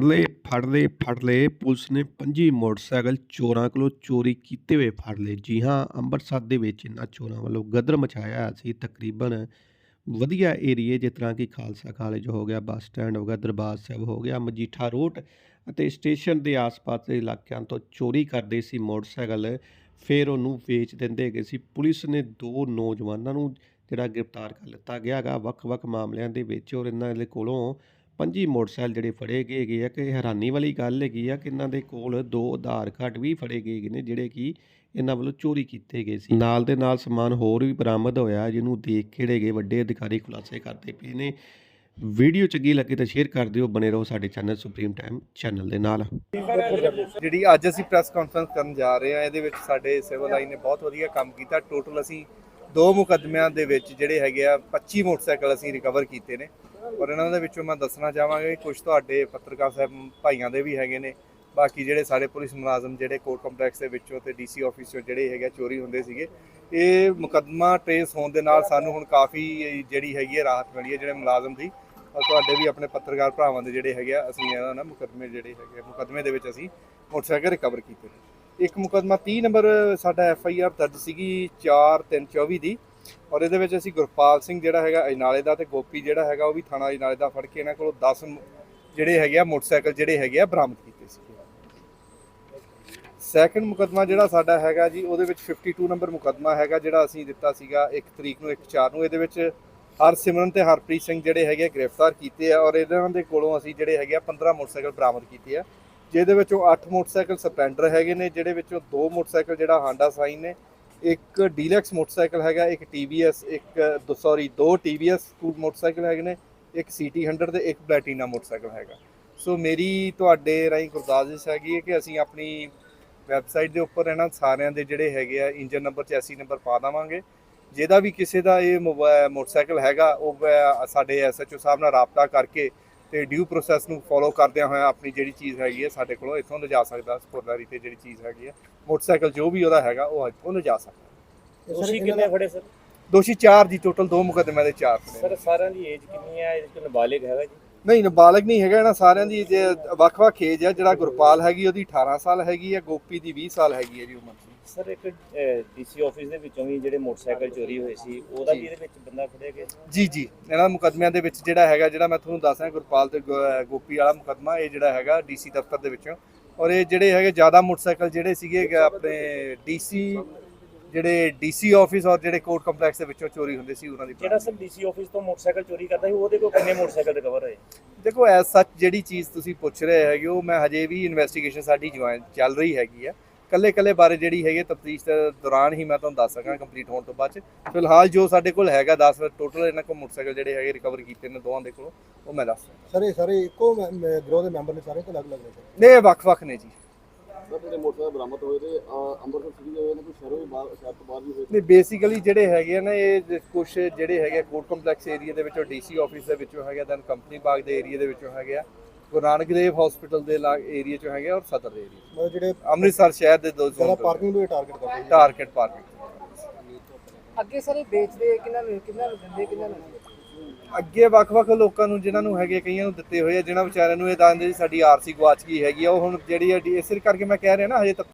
ਫੜ ਲਏ ਫੜ ਲਏ ਫੜ ਲਏ ਪੁਲਿਸ ਨੇ 25 ਮੋਟਰਸਾਈਕਲ ਚੋਰਾਂ ਕੋਲੋਂ ਚੋਰੀ ਕੀਤੇ ਹੋਏ ਫੜ ਲਏ। ਜੀ ਹਾਂ, ਅੰਮ੍ਰਿਤਸਰ ਦੇ ਵਿੱਚ ਇਹਨਾਂ ਚੋਰਾਂ ਵੱਲੋਂ ਗਦਰ ਮਚਾਇਆ ਸੀ। ਤਕਰੀਬਨ ਵਧੀਆ ਏਰੀਏ, ਜਿਸ ਤਰ੍ਹਾਂ ਕਿ ਖਾਲਸਾ ਕਾਲਜ ਹੋ ਗਿਆ, ਬੱਸ ਸਟੈਂਡ ਹੋ ਗਿਆ, ਦਰਬਾਰ ਸਾਹਿਬ ਹੋ ਗਿਆ, ਮਜੀਠਾ ਰੋਡ ਅਤੇ ਸਟੇਸ਼ਨ ਦੇ ਆਸ-ਪਾਸ ਦੇ ਇਲਾਕਿਆਂ ਤੋਂ ਚੋਰੀ ਕਰਦੇ ਸੀ ਮੋਟਰਸਾਈਕਲ। ਫਿਰ ਉਹਨੂੰ ਵੇਚ ਦਿੰਦੇ ਹੈਗੇ ਸੀ। ਪੁਲਿਸ ਨੇ ਦੋ ਨੌਜਵਾਨਾਂ ਨੂੰ ਜਿਹੜਾ ਗ੍ਰਿਫਤਾਰ ਕਰ ਲਿੱਤਾ ਗਿਆ ਹੈਗਾ। ਵੱਖ-ਵੱਖ ਮਾਮਲਿਆਂ ਦੇ ਵਿੱਚ ਔਰ ਇਹਨਾਂ ਦੇ ਕੋਲੋਂ 25 ਮੋਟਰਸਾਈਕਲ ਜਿਹੜੇ ਫੜੇ ਗਏ ਹੈਗੇ ਆ, ਕਿ ਹੈਰਾਨੀ ਵਾਲੀ ਗੱਲ ਹੈਗੀ ਆ ਕਿ ਇਹਨਾਂ ਦੇ ਕੋਲ ਦੋ ਆਧਾਰ ਕਾਰਡ ਵੀ ਫੜੇ ਗਏ ਨੇ, ਜਿਹੜੇ ਕਿ ਇਹਨਾਂ ਵੱਲੋਂ ਚੋਰੀ ਕੀਤੇ ਗਏ ਸੀ। ਨਾਲ ਦੇ ਨਾਲ ਸਮਾਨ ਹੋਰ ਵੀ ਬਰਾਮਦ ਹੋਇਆ, ਜਿਹਨੂੰ ਦੇਖ ਕੇ ਗਏ ਵੱਡੇ ਅਧਿਕਾਰੀ ਖੁਲਾਸੇ ਕਰਦੇ ਪਏ ਨੇ। ਵੀਡੀਓ ਚੰਗੀ ਲੱਗੀ ਤਾਂ ਸ਼ੇਅਰ ਕਰ ਦਿਓ ਬਨੇ ਰਹੋ ਸਾਡੇ ਚੈਨਲ ਸੁਪਰੀਮ ਟਾਈਮ ਚੈਨਲ ਦੇ ਨਾਲ। ਜਿਹੜੀ ਅੱਜ ਅਸੀਂ ਪ੍ਰੈਸ ਕਾਨਫਰੰਸ ਕਰਨ ਜਾ ਰਹੇ ਹਾਂ, ਇਹਦੇ ਵਿੱਚ ਸਾਡੇ ਸਿਵਲ ਲਾਈਨ ਨੇ ਬਹੁਤ ਵਧੀਆ ਕੰਮ ਕੀਤਾ। ਟੋਟਲ ਅਸੀਂ ਦੋ ਮੁਕੱਦਮਿਆਂ ਦੇ ਵਿੱਚ ਜਿਹੜੇ ਹੈਗੇ ਆ 25 ਮੋਟਰਸਾਈਕਲ ਅਸੀਂ ਰਿਕਵਰ ਕੀਤੇ ਨੇ। ਔਰ ਇਹਨਾਂ ਦੇ ਵਿੱਚੋਂ ਮੈਂ ਦੱਸਣਾ ਚਾਹਾਂਗਾ ਕੁਝ ਤੁਹਾਡੇ ਪੱਤਰਕਾਰ ਸਾਹਿਬ ਭਾਈਆਂ ਦੇ ਵੀ ਹੈਗੇ ਨੇ। ਬਾਕੀ ਜਿਹੜੇ ਸਾਡੇ ਪੁਲਿਸ ਮੁਲਾਜ਼ਮ ਜਿਹੜੇ ਕੋਰਟ ਕੰਪਲੈਕਸ ਦੇ ਵਿੱਚੋਂ ਤੇ ਡੀਸੀ ਆਫਿਸ ਚੋਂ ਜਿਹੜੇ ਹੈਗੇ ਆ, ਚੋਰੀ ਹੁੰਦੇ ਸੀਗੇ ਇਹ ਮੁਕੱਦਮਾ ਟ੍ਰੇਸ ਹੋਣ ਦੇ ਨਾਲ ਸਾਨੂੰ ਹੁਣ ਕਾਫੀ ਜਿਹੜੀ ਹੈਗੀ ਹੈ ਰਾਹਤ ਮਿਲੀ ਹੈ ਜਿਹੜੇ ਮੁਲਾਜ਼ਮ ਦੀ। ਔਰ ਤੁਹਾਡੇ ਵੀ ਆਪਣੇ ਪੱਤਰਕਾਰ ਭਰਾਵਾਂ ਦੇ ਜਿਹੜੇ ਹੈਗੇ ਆ ਅਸੀਂ ਇਹਨਾਂ ਨਾਲ ਮੁਕੱਦਮੇ ਜਿਹੜੇ ਹੈਗੇ ਆ, ਮੁਕੱਦਮੇ ਦੇ ਵਿੱਚ ਅਸੀਂ ਮੋਟਰਸਾਈਕਲ ਰਿਕਵਰ ਕੀਤੇ ਨੇ। ਇੱਕ ਮੁਕੱਦਮਾ 30 ਨੰਬਰ ਸਾਡਾ ਐਫ ਆਈ ਆਰ ਦਰਜ ਸੀਗੀ 4324 ਦੀ। ਔਰ ਇਹਦੇ ਵਿੱਚ ਅਸੀਂ ਗੁਰਪਾਲ ਸਿੰਘ ਜਿਹੜਾ ਹੈਗਾ, ਅਜਨਾਲੇ ਦਾ ਤੇ ਗੋਪੀ ਜਿਹੜਾ ਹੈਗਾ, ਉਹ ਵੀ ਥਾਣਾ ਅਜਨਾਲੇ ਦਾ ਫੜ ਕੇ ਇਹਨਾਂ ਕੋਲੋਂ 10 ਜਿਹੜੇ ਹੈਗੇ ਆ, ਮੋਟਰਸਾਈਕਲ ਜਿਹੜੇ ਹੈਗੇ ਆ, ਬਰਾਮਦ ਕੀਤੇ ਸੀਗੇ। ਸੈਕੰਡ ਮੁਕੱਦਮਾ ਜਿਹੜਾ ਸਾਡਾ ਹੈਗਾ ਜੀ, ਉਹਦੇ ਵਿੱਚ 52 ਨੰਬਰ ਮੁਕੱਦਮਾ ਹੈਗਾ, ਜਿਹੜਾ ਅਸੀਂ ਦਿੱਤਾ ਸੀਗਾ 1 ਤਰੀਕ ਨੂੰ 1 4 ਨੂੰ। ਇਹਦੇ ਵਿੱਚ ਹਰਸਿਮਰਨ ਤੇ ਹਰਪ੍ਰੀਤ ਸਿੰਘ ਜਿਹੜੇ ਹੈਗੇ ਆ, ਗ੍ਰਿਫਤਾਰ ਕੀਤੇ ਆ ਔਰ ਇਹਨਾਂ ਦੇ ਕੋਲੋਂ ਅਸੀਂ ਜਿਹੜੇ ਹੈਗੇ ਆ 15 ਮੋਟਰਸਾਈਕਲ ਬਰਾਮਦ ਕੀਤੇ ਆ। ਜਿਹਦੇ ਵਿੱਚੋਂ 8 ਮੋਟਰਸਾਈਕਲ ਸਪਲੈਂਡਰ ਹੈਗੇ ਨੇ ਜਿਹੜੇ ਵਿੱਚੋਂ ਦੋ ਮੋਟਰਸਾਈਕਲ ਜਿਹੜਾ ਹਾਂਡਾ ਸਾਈਨ ਨੇ ਇੱਕ ਡੀਲੈਕਸ ਮੋਟਰਸਾਈਕਲ ਹੈਗਾ, ਇੱਕ TVS ਇੱਕ ਸੌਰੀ ਦੋ TVS ਸਕੂਟ ਮੋਟਰਸਾਈਕਲ ਹੈਗੇ ਨੇ, ਇੱਕ CT 100 ਤੇ ਇੱਕ ਪਲੈਟੀਨਾ ਮੋਟਰਸਾਈਕਲ ਹੈਗਾ। ਸੋ ਮੇਰੀ ਤੁਹਾਡੇ ਰਾਹੀਂ ਗੁਰਦਾਸ ਹੈਗੀ ਹੈ ਕਿ ਅਸੀਂ ਆਪਣੀ ਵੈਬਸਾਈਟ ਦੇ ਉੱਪਰ ਇਹਨਾਂ ਸਾਰਿਆਂ ਦੇ ਜਿਹੜੇ ਹੈਗੇ ਆ ਇੰਜਨ ਨੰਬਰ, ਚੈਸੀ ਨੰਬਰ ਪਾ ਦੇਵਾਂਗੇ। ਜਿਹਦਾ ਵੀ ਕਿਸੇ ਦਾ ਇਹ ਮੋਬਾ- ਮੋਟਰਸਾਈਕਲ ਹੈਗਾ, ਉਹ ਵੈ- ਸਾਡੇ ਐਸਐਚਓ ਸਾਹਿਬ ਨਾਲ ਰਾਬਤਾ ਕਰਕੇ ਤੇ ਡਿਊ ਪ੍ਰੋਸੈਸ ਨੂੰ ਫੋਲੋ ਕਰਦਿਆਂ ਹੋਇਆ ਆਪਣੀ ਜਿਹੜੀ ਚੀਜ਼ ਹੈਗੀ ਹੈ ਸਾਡੇ ਕੋਲੋਂ ਇੱਥੋਂ ਲਿਜਾ ਸਕਦਾ ਸਪੋਰਟਰੀ ਤੇ ਜਿਹੜੀ ਚੀਜ਼ ਹੈਗੀ ਹੈ ਮੋਟਰਸਾਈਕਲ ਜੋ ਵੀ ਉਹਦਾ ਹੈਗਾ ਉਹ ਇੱਥੋਂ ਲਿਜਾ ਸਕਦਾ। ਤੁਸੀਂ ਕਿੰਨੇ ਫੜੇ ਸਰ ਦੋਸ਼ੀ 4 ਜੀ ਟੋਟਲ ਦੋ ਮੁਕੱਦਮਿਆਂ ਦੇ 4 ਨੇ। ਸਰ ਸਾਰਿਆਂ ਦੀ ਏਜ ਕਿੰਨੀ ਹੈ? ਇਹਦੇ ਚ ਨਾਬਾਲਿਗ ਹੈਗਾ ਜੀ? ਨਹੀਂ ਨਾਬਾਲਗ ਨਹੀਂ ਹੈਗਾ ਇਹਨਾਂ ਸਾਰਿਆਂ ਦੀ ਜੇ ਵੱਖ-ਵੱਖ ਏਜ ਹੈ ਜਿਹੜਾ ਗੁਰਪਾਲ ਹੈਗੀ ਉਹਦੀ 18 ਸਾਲ ਹੈਗੀ ਹੈ ਗੋਪੀ ਦੀ 20 ਸਾਲ ਹੈਗੀ ਹੈ ਜੀ ਉਮਰ ਸਰ ਇੱਕ ਡੀਸੀ ਆਫਿਸ ਦੇ ਵਿੱਚੋਂ ਵੀ ਜਿਹੜੇ ਮੋਟਰਸਾਈਕਲ ਚੋਰੀ ਹੋਏ ਸੀ ਉਹਦਾ। ਵੀ ਇਹਦੇ ਵਿੱਚ ਬੰਦਾ ਫੜਿਆ ਗਿਆ? ਜੀ ਜੀ। ਇਹਨਾਂ ਮੁਕੱਦਮਿਆਂ ਦੇ ਵਿੱਚ ਜਿਹੜਾ ਹੈਗਾ ਜਿਹੜਾ ਮੈਂ ਤੁਹਾਨੂੰ ਦੱਸ ਗੁਰਪਾਲ ਤੇ ਗੋਪੀ ਵਾਲਾ ਮੁਕੱਦਮਾ ਇਹ ਜਿਹੜਾ ਹੈਗਾ ਡੀਸੀ ਦਫ਼ਤਰ ਦੇ ਵਿੱਚੋਂ। ਔਰ ਇਹ ਜਿਹੜੇ ਹੈਗੇ ਜ਼ਿਆਦਾ ਮੋਟਰਸਾਈਕਲ ਜਿਹੜੇ ਸੀਗੇ ਆਪਣੇ ਡੀਸੀ ਜਿਹੜੇ ਡੀਸੀ ਆਫਿਸ ਔਰ ਜਿਹੜੇ ਕੋਰਟ ਕੰਪਲੈਕਸ ਦੇ ਵਿੱਚੋਂ ਚੋਰੀ ਹੁੰਦੇ ਸੀ ਉਹਨਾਂ ਦੀ ਜਿਹੜਾ ਸਰ ਡੀਸੀ ਆਫਿਸ ਤੋਂ ਮੋਟਰਸਾਈਕਲ ਚੋਰੀ ਕਰਦਾ ਸੀ ਉਹਦੇ ਕੋਲ ਕਿੰਨੇ ਮੋਟਰਸਾਈਕਲ ਰਿਕਵਰ ਹੋਏ? ਦੇਖੋ ਐਸ ਸੱਚ ਜਿਹੜੀ ਚੀਜ਼ ਤੁਸੀਂ ਪੁੱਛ ਰਹੇ ਹੈਗੇ ਹੋ ਮੈਂ ਹਜੇ ਵੀ ਇਨਵੈਸਟੀਗੇਸ਼ਨ ਸਾਡੀ ਚੱਲ ਰਹੀ ਹੈਗੀ ਆ। ਕੱਲੇ ਕੱਲੇ ਬਾਰੇ ਜਿਹੜੀ ਹੈਗੀ ਤਫਤੀਸ਼ ਦੇ ਦੌਰਾਨ ਹੀ ਮੈਂ ਤੁਹਾਨੂੰ ਦੱਸ ਸਕਾਂ ਕੰਪਲੀਟ ਹੋਣ ਤੋਂ ਬਾਅਦ ਚ। ਫਿਲਹਾਲ ਜੋ ਸਾਡੇ ਕੋਲ ਹੈਗਾ 10 ਟੋਟਲ ਇਹਨਾਂ ਕੋਲ ਮੋਟਰਸਾਈਕਲ ਜਿਹੜੇ ਹੈਗੇ ਰਿਕਵਰ ਕੀਤੇ ਨੇ ਦੋਵਾਂ ਦੇ ਕੋਲੋਂ ਉਹ ਮੈਂ ਦੱਸ ਸਕਦਾ ਸਰ ਇਹ ਸਾਰੇ ਇੱਕੋ ਗਰੋਹ ਦੇ ਮੈਂਬਰ ਨੇ ਸਾਰੇ ਕਿ ਅਲੱਗ-ਅਲੱਗ ਨੇ ਸਰ? ਨੇ ਇਹ ਵੱਖ-ਵੱਖ ਨੇ ਜੀ। ਤੇ ਤੋਂ ਨੇ ਬੇਸਿਕਲੀ ਜਿਹੜੇ ਹੈਗੇ ਆ ਨਾ ਇਹ ਕੁਝ ਜਿਹੜੇ ਹੈਗੇ ਕੋਰਟ ਕੰਪਲੈਕਸ ਏਰੀਆ ਦੇ ਵਿੱਚੋਂ ਡੀਸੀ ਆਫਿਸ ਦੇ ਵਿੱਚੋਂ ਹੈਗੇ ਦੈਨ ਕੰਪਨੀ ਬਾਗ ਦੇ ਏਰੀਆ ਦੇ ਵਿੱਚੋਂ ਹੈਗੇ ਆ। ਗੁਰੂ ਨਾਨਕ ਦੇਵ ਹਸਪੀਟਲ ਦੇ ਲਾਗ ਏਰੀਆ ਚੋਂ ਹੈਗੇ ਆ ਔਰ ਸਦਰ ਦੇ ਏਰੀਆ ਮਤਲਬ ਜਿਹੜੇ ਅੰਮ੍ਰਿਤਸਰ ਸ਼ਹਿਰ ਦੇ ਦੋ ਜ਼ਿਆਦਾ ਜ਼ੋਨ ਪਾਰਕਿੰਗ ਨੂੰ ਟਾਰਗੇਟ ਕਰਦੇ ਨੇ। ਟਾਰਗੇਟ ਪਾਰਕਿੰਗ ਅੱਗੇ ਸਾਰੇ ਵੇਚਦੇ ਕਿੰਨਾਂ ਨੂੰ ਕਿੰਨਾਂ ਨੂੰ ਦਿੰਦੇ ਕਿੰਨਾਂ ਨੂੰ ਅੱਗੇ ਵੱਖ-ਵੱਖ ਲੋਕਾਂ ਨੂੰ ਜਿਨ੍ਹਾਂ ਨੂੰ ਹੈਗੇ ਕਈਆਂ ਨੂੰ ਦਿੱਤੇ ਹੋਏ ਆ ਜਿਨ੍ਹਾਂ ਵਿਚਾਰਿਆਂ ਨੂੰ ਇਹ ਦੱਸਦੇ ਜੀ ਸਾਡੀ ਆਰਸੀ ਗਵਾਚ ਗਈ ਹੈਗੀ ਆ ਉਹ ਹੁਣ ਜਿਹੜੀ ਹੈ ਇਸੇ ਕਰਕੇ ਮੈਂ ਕਹਿ ਰਿਹਾ ਨਾ ਹਜੇ ਤੱਕ